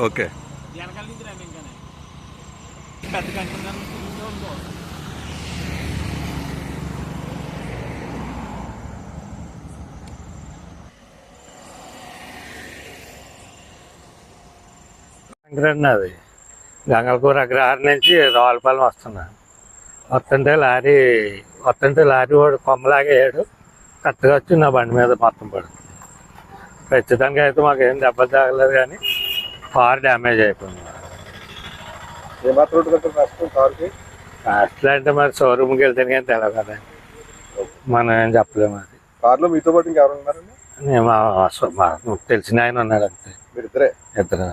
Okay. వెనకాల నుంచి రండి ఇంకానే. పెద్ద కంటే వెంకటరెడ్డి అది గంగలకూర అగ్రహారం నుంచి రావులపాలెం వస్తున్నా. వస్తుంటే లారీ వస్తుంటే లారీ వాడు కొమ్మలాగేయాడు కరెక్ట్గా వచ్చి నా బండి మీద మొత్తం పడుతుంది. ప్రస్తుతానికి అయితే మాకు ఏం దెబ్బలు తాగలేదు కానీ కార్ డ్యామేజ్ అయిపోయింది. ఏమాత్రం రోడ్డు కట్టారు నష్టం కారుకి? అసలు అంటే మరి షోరూమ్కి వెళ్తాను కానీ తెలియదు కదా. మనం ఏం చెప్పలేము అది. కారులో మీతో పాటు ఇంకెవరు ఉన్నారండి? నేను మా మా తెలిసిన ఆయన ఉన్నాడు అంతే. ఇద్దరే ఇద్దరు